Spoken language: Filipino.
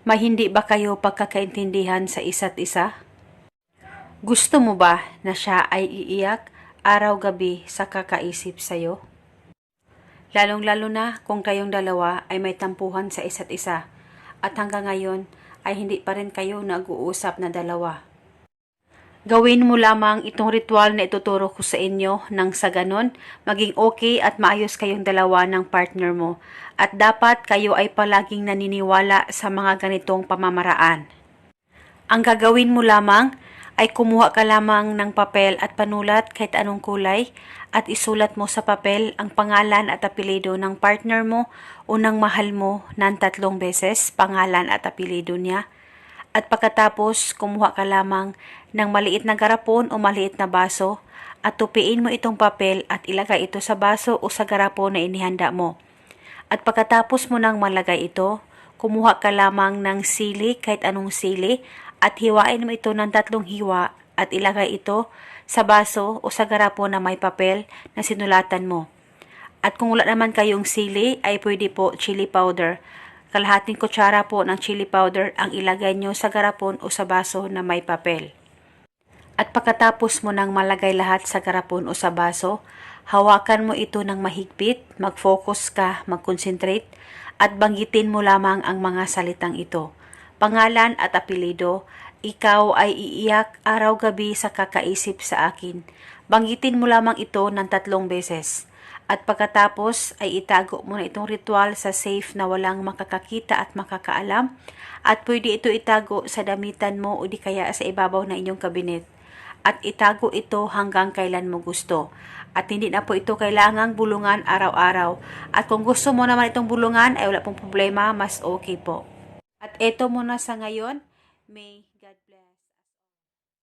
May hindi ba kayo pagkakaintindihan sa isa't isa? Gusto mo ba na siya ay iiyak araw-gabi sa kakaisip sa'yo? Lalong-lalo na kung kayong dalawa ay may tampuhan sa isa't isa at hanggang ngayon ay hindi pa rin kayo nag-uusap na dalawa. Gawin mo lamang itong ritual na ituturo ko sa inyo nang sa ganon, maging okay at maayos kayong dalawa ng partner mo. At dapat kayo ay palaging naniniwala sa mga ganitong pamamaraan. Ang gagawin mo lamang ay kumuha ka lamang ng papel at panulat kahit anong kulay at isulat mo sa papel ang pangalan at apelido ng partner mo unang mahal mo ng tatlong beses pangalan at apelido niya. At pagkatapos, kumuha ka lamang ng maliit na garapon o maliit na baso at tupiin mo itong papel at ilagay ito sa baso o sa garapon na inihanda mo. At pagkatapos mo nang malagay ito, kumuha ka lamang ng sili kahit anong sili at hiwain mo ito ng tatlong hiwa at ilagay ito sa baso o sa garapon na may papel na sinulatan mo. At kung wala naman kayong sili, ay pwede po chili powder. Kalahating kutsara po ng chili powder ang ilagay nyo sa garapon o sa baso na may papel. At pagkatapos mo nang malagay lahat sa garapon o sa baso, hawakan mo ito ng mahigpit, mag-focus ka, mag-concentrate, at banggitin mo lamang ang mga salitang ito. Pangalan at apelido, ikaw ay iiyak araw-gabi sa kakaisip sa akin. Banggitin mo lamang ito ng tatlong beses. At pagkatapos ay itago mo na itong ritual sa safe na walang makakakita at makakaalam. At pwede ito itago sa damitan mo o di kaya sa ibabaw na inyong kabinet. At itago ito hanggang kailan mo gusto. At hindi na po ito kailangang bulungan araw-araw. At kung gusto mo naman itong bulungan ay wala pong problema, mas okay po. At eto muna sa ngayon. May God bless.